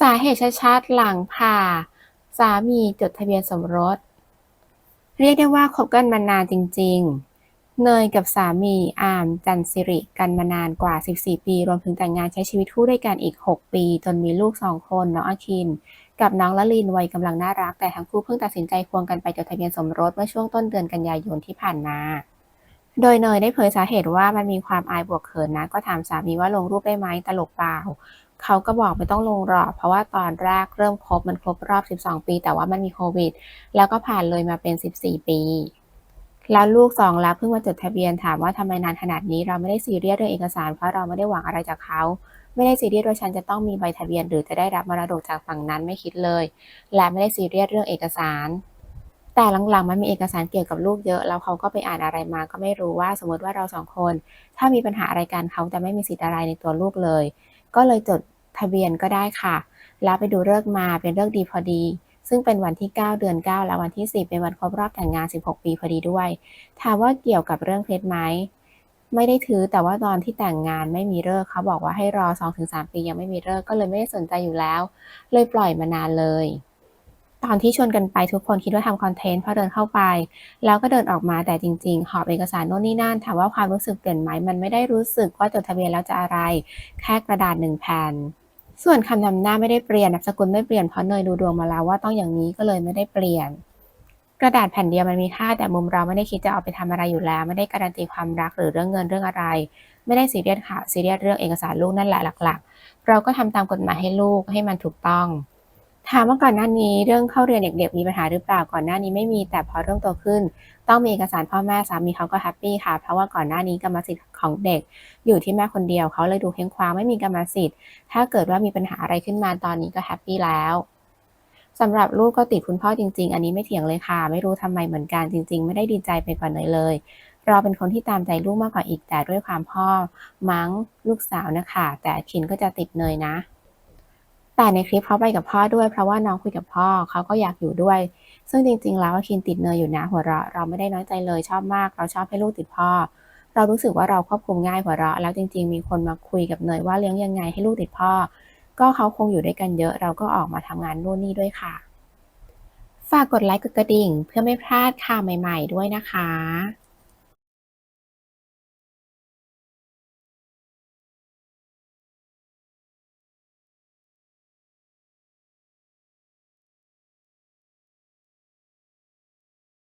สาเหตุชัดๆหลังผ่า สามีจดทะเบียนสมรส เรียกได้ว่าคบกันมานานจริง ๆ เนยกับสามีอามจันทร์สิริกันมานานกว่า 14 ปี รวมถึงแต่งงานใช้ชีวิตคู่ด้วยกันอีก 6 ปี จนมีลูก 2 คนน้องอาคิน กับน้องละลินวัยกำลังน่ารัก แต่ทั้งคู่เพิ่งตัดสินใจควงกันไปจดทะเบียนสมรสเมื่อช่วงต้นเดือนกันยายนที่ผ่านมา โดยเนยได้เผยสาเหตุว่ามันมีความอายบวกเขินนะ ก็ถามสามีว่าลงรูปได้ไหมตลกเปล่า เขาก็บอกไม่ต้องลงหรอก เพราะว่าตอนแรกเริ่มคบมันครบรอบ 12 ปี แต่ว่ามันมีโควิด แล้วก็ผ่านเลยมาเป็น 14 ปี แล้วลูกสองแล้วเพิ่งมาจดทะเบียนถามว่าทำไมนานขนาดนี้เราไม่ได้ซีเรียสเรื่องเอกสารเพราะเราไม่ได้หวังอะไรจากเขาไม่ได้ซีเรียสว่าฉันจะต้องมีใบทะเบียน หรือจะได้รับมรดกจากฝั่งนั้นไม่คิดเลย และไม่ได้ซีเรียสเรื่องเอกสาร แต่หลังๆมันมีเอกสารเกี่ยวกับลูกเยอะแล้วเขาก็ไปอ่านอะไรมาก็ไม่รู้ว่าสมมติว่าเราสองคน ถ้ามีปัญหาอะไรกันเขาจะไม่มีสิทธิ์อะไรในตัวลูกเลย ก็เลยจดทะเบียนก็ได้ค่ะ แล้วไปดูเลิกมาเป็นเลิกดีพอดี ซึ่งเป็นวันที่ 9 เดือน 9 และวันที่ 10 เป็นวันครบรอบแต่งงาน 16 ปีพอดีด้วย ถามว่าเกี่ยวกับเรื่องเพชรไหมไม่ได้ถือแต่ว่าตอนที่แต่งงานไม่มีเลิกเขาบอกว่าให้รอ 2-3 ปียังไม่มีเลิกก็เลยไม่ได้สนใจอยู่แล้ว เลยปล่อยมานานเลย ตอนที่ชวนกันไปทุกคนคิดว่าทำคอนเทนต์พอเดินเข้าไป แล้วก็เดินออกมาแต่จริงๆ หอบเอกสารโน่นนี่นั่นถามว่าความรู้สึกเปลี่ยนไหมมันไม่ได้รู้สึกว่าจดทะเบียนแล้วจะอะไร แค่กระดาษหนึ่งแผ่นส่วนคำนำหน้าไม่ได้เปลี่ยนนามสกุลไม่เปลี่ยนเพราะเนยดูดวงมาแล้วว่าต้องอย่างนี้ก็เลยไม่ได้เปลี่ยน กระดาษแผ่นเดียวมันมีค่าแต่มุมเราไม่ได้คิดจะเอาไปทำอะไรอยู่แล้ว ไม่ได้การันตีความรักหรือเรื่องเงินเรื่องอะไร ไม่ได้ซีเรียสค่ะซีเรียสเรื่องเอกสารลูกนั่นแหละหลัก ๆ เราก็ทำตามกฎหมายให้ลูกให้มันถูกต้อง ถามว่าก่อนหน้านี้เรื่องเข้าเรียนเด็กๆมีปัญหาหรือเปล่าก่อนหน้านี้ไม่มีแต่พอเริ่มโตขึ้น ต้องมีเอกสารพ่อแม่สามีเขาก็แฮปปี้ค่ะ เพราะว่าก่อนหน้านี้กรรมสิทธิ์ของเด็ก อยู่ที่แม่คนเดียวเขาเลยดูเพ่งคว้างไม่มีกรรมสิทธิ์ ถ้าเกิดว่ามีปัญหาอะไรขึ้นมาตอนนี้ก็แฮปปี้แล้วสำหรับลูกก็ติดคุณพ่อจริง ๆ อันนี้ไม่เถียงเลยค่ะ ไม่รู้ทำไมเหมือนกันจริง ๆ ไม่ได้ดีใจไปกว่าเนยเลยเราเป็นคนที่ตามใจลูกมากกว่าอีกแต่ด้วยความพ่อมั้งลูกสาวนะคะแต่คินก็จะติดเนยนะ แต่ในคลิปเขาไปกับพ่อด้วย เพราะว่าน้องคุยกับพ่อเขาก็อยากอยู่ด้วย ซึ่งจริง ๆ แล้วคินติดเนยอยู่นะหัวเราะเราไม่ได้น้อยใจเลยชอบมาก เราชอบให้ลูกติดพ่อ เรารู้สึกว่าเราควบคุมง่ายหัวเราะ แล้วจริง ๆ มีคนมาคุยกับเนยว่าเลี้ยงยังไงให้ลูกติดพ่อ ก็เขาคงอยู่ด้วยกันเยอะ เราก็ออกมาทำงานนู่นนี่ด้วยค่ะ ฝากกดไลค์กดกระดิ่ง เพื่อไม่พลาดข่าวใหม่ ๆ ด้วยนะคะ